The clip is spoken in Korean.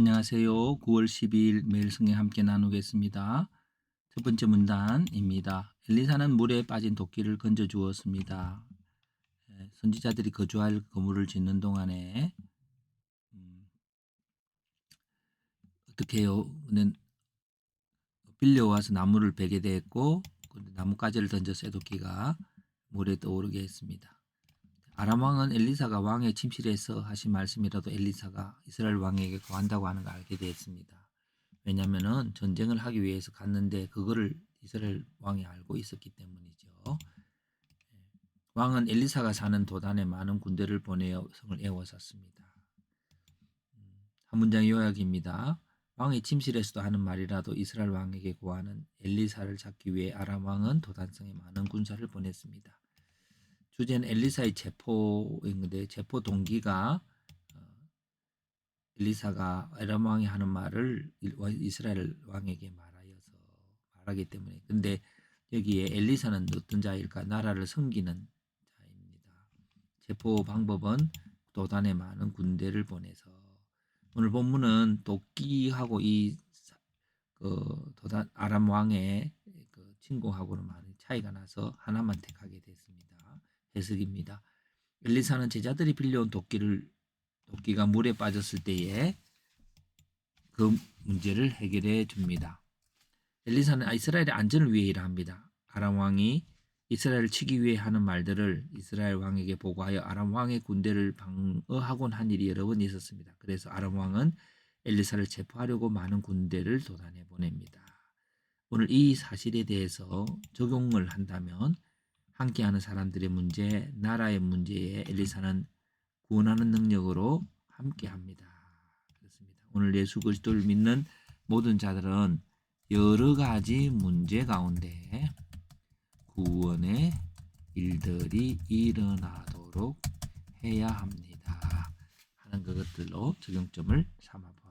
안녕하세요. 9월 12일 매일 성경 함께 나누겠습니다. 첫 번째 문단입니다. 엘리사는 물에 빠진 도끼를 건져 주었습니다. 예, 선지자들이 거주할 건물을 짓는 동안에 음, 어떻게 해요? 는 빌려와서 나무를 베게 그 나뭇가지를 던져 쇠도끼가 물에 떠오르게 했습니다. 아람 왕은 엘리사가 왕의 침실에서 하신 말씀이라도 엘리사가 이스라엘 왕에게 구한다고 하는 걸 알게 되었습니다. 왜냐하면은 전쟁을 하기 위해서 갔는데 그거를 이스라엘 왕이 알고 있었기 때문이죠. 왕은 엘리사가 사는 도단에 많은 군대를 보내어 성을 에워쌌습니다. 음, 한 문장 요약입니다. 왕의 침실에서도 하는 말이라도 이스라엘 왕에게 구하는 엘리사를 잡기 위해 아람 왕은 도단성에 많은 군사를 보냈습니다. 주제는 엘리사의 체포인데 체포 동기가 어, 엘리사가 아람 왕이 하는 말을 이스라엘 왕에게 말하여서 말하기 때문에 근데 여기에 엘리사는 어떤 자일까 나라를 섬기는 자입니다. 체포 방법은 도단에 많은 군대를 보내서 오늘 본문은 도끼하고 이 그 도단 아람 왕의 그 친구하고는 많은 차이가 나서 하나만 택하게 됐습니다. 해석입니다. 엘리사는 제자들이 빌려온 도끼를 도끼가 물에 빠졌을 때에 그 문제를 해결해 줍니다. 엘리사는 이스라엘의 안전을 위해 일합니다. 아람 왕이 이스라엘을 치기 위해 하는 말들을 이스라엘 왕에게 보고하여 아람 왕의 군대를 방어하곤 한 일이 여러 번 있었습니다. 그래서 아람 왕은 엘리사를 체포하려고 많은 군대를 도단해 보냅니다. 오늘 이 사실에 대해서 적용을 한다면 함께하는 사람들의 문제, 나라의 문제에 엘리사는 구원하는 능력으로 함께합니다. 그렇습니다. 오늘 예수 그리스도를 믿는 모든 자들은 여러 가지 문제 가운데 구원의 일들이 일어나도록 해야 합니다. 하는 그것들로 적용점을 삼아 보았습니다.